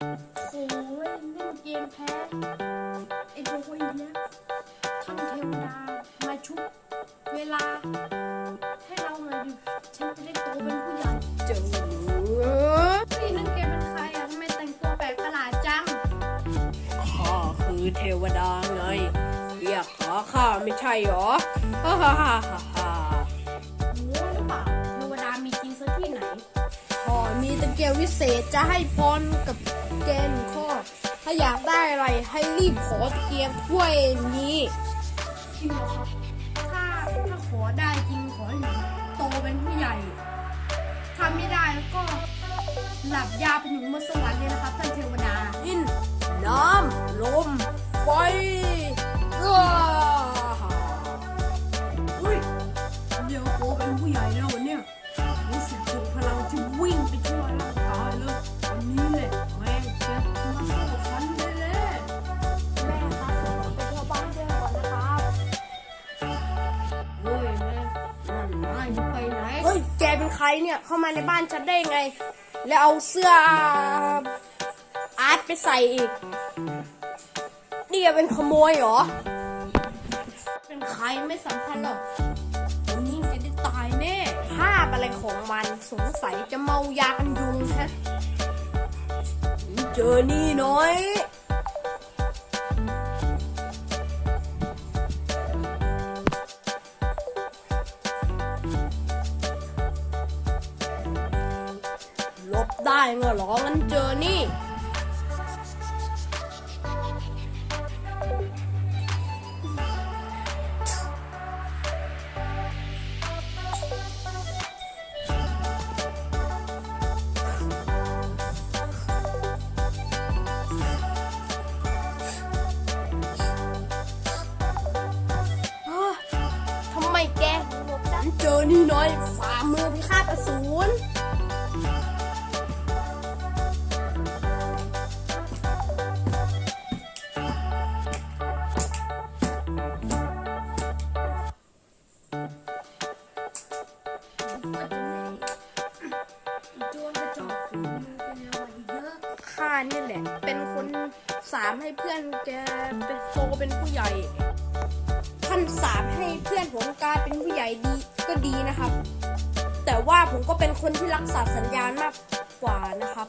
โอ้ยเล่นเกมแพ้ไอ้โบยเนี่ยท่านเทวดามาชุบเวลา ให้เราหน่อยดิฉันจะได้โตเป็นผู้ใหญ่เจอนี่นั่นแกมเป็นใครอะทำไมแต่งตัวแปลกประหลาดจังข้าคือเทวดาไงเรียกหาข้าไม่ใช่หรอฮ่าฮ่าฮ่าฮ่า มีตะเกียบวิเศษจะให้พรกับแกนข้อ ถ้าอยากได้อะไรให้รีบขอตะเกียบถ้วยนี้จริงเหรอถ้าถ้าขอได้จริงขอให้หนูโตเป็นผู้ใหญ่ถ้าไม่ได้แล้วก็หลับยาวไปถึงมสวรรค์เลยนะครับท่านเทวดาดินน้ำลมไฟ เฮ้ยแกเป็นใครเนี่ยเข้ามาในบ้านฉันได้ยังไง แล้วเอาเสื้ออาร์ตไปใส่อีก นี่แกเป็นขโมยเหรอ เป็นใครไม่สำคัญหรอกวันนี้จะได้ตายแน่ภาพอะไรของมันสงสัยจะเมายากันยุงฮะเจอนี่น้อย บได้เงหรองั้นเจอนี่เอ้อทำไมแกหลบได้เจอนี่น้อยฝ่ามือพิฆาตอสูร ข้านี่แหละ เป็นคนสามให้เพื่อนแกเป็นโตเป็นผู้ใหญ่ท่านสามให้เพื่อนผมกลายเป็นผู้ใหญ่ดีก็ดีนะครับ แต่ว่าผมก็เป็นคนที่รักษาสัญญามากกว่านะครับ